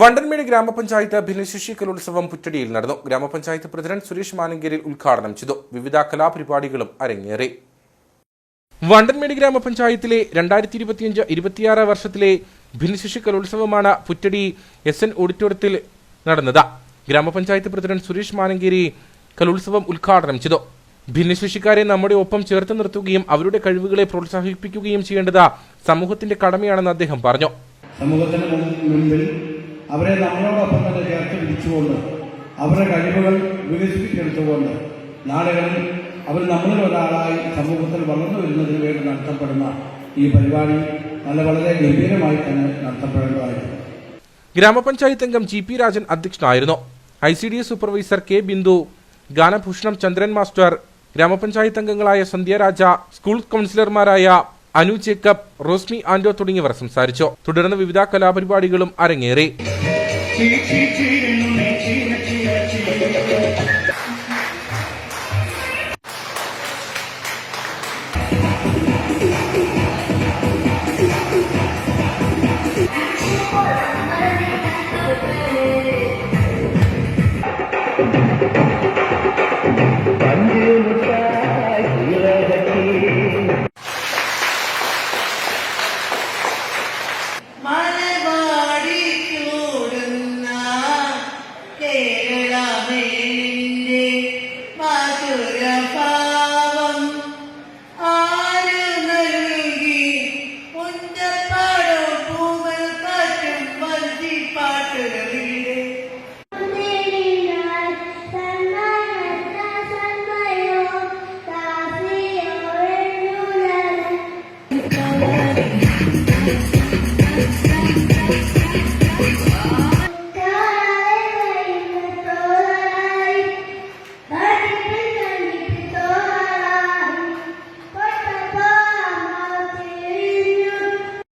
വണ്ടൻമേട് ഗ്രാമപഞ്ചായത്ത് ഭിന്നശേഷി കലോത്സവം പുറ്റടിയിൽ നടന്നു. ഗ്രാമപഞ്ചായത്ത് പ്രസിഡന്റ് സുരേഷ് മാനങ്കേരിൽ ഉദ്ഘാടനം ചെയ്തു. വിവിധ കലാപരിപാടികളും അരങ്ങേറി. വണ്ടൻമേട് ഗ്രാമപഞ്ചായത്തിലെ രണ്ടായിരത്തി ഇരുപത്തിയഞ്ച് ഇരുപത്തിയാറ് വർഷത്തിലെ ഭിന്നശേഷി കലോത്സവമാണ് പുറ്റടി എസ് എൻ ഓഡിറ്റോറിയത്തിൽ നടന്നത്. ഗ്രാമപഞ്ചായത്ത് പ്രസിഡന്റ് സുരേഷ് മാനങ്കേരി കലോത്സവം ഉദ്ഘാടനം ചെയ്തു. ഭിന്നശേഷിക്കാരെ നമ്മുടെ ഒപ്പം ചേർത്ത് നിർത്തുകയും അവരുടെ കഴിവുകളെ പ്രോത്സാഹിപ്പിക്കുകയും ചെയ്യേണ്ടത് സമൂഹത്തിന്റെ കടമയാണെന്ന് അദ്ദേഹം പറഞ്ഞു. സമൂഹത്തിന് മുൻപിൽ അവരെ നമ്മളോടൊപ്പം തന്നെ ചേർത്ത് പിടിച്ചുകൊണ്ട് അവരുടെ കഴിവുകൾ വികസിപ്പിച്ചെടുത്തുകൊണ്ട് നാളുകളിൽ അവർ നമ്മളിൽ ഒരാളായി സമൂഹത്തിൽ വളർന്നു വരുന്നതിന് വേണ്ടി നടത്തപ്പെടുന്ന ഈ പരിപാടി നല്ല വളരെ ഗംഭീരമായി തന്നെ നടത്തപ്പെടേണ്ടതായിരുന്നു ഗ്രാമപഞ്ചായത്ത് അംഗം ജി പി രാജൻ അധ്യക്ഷനായിരുന്നു. I C D S supervisor K Bindu Ganabhushanam Chandran master gramapanchayat അംഗങ്ങളായ സന്ധ്യ രാജ സ്കൂൾ കൗൺസിലർമാരായ അനു ജേക്കബ് റോസ്മി ആന്റോ തുടങ്ങിയവർ സംസാരിച്ചു തുടർന്ന് വിവിധ കലാപരിപാടികളും അരങ്ങേറി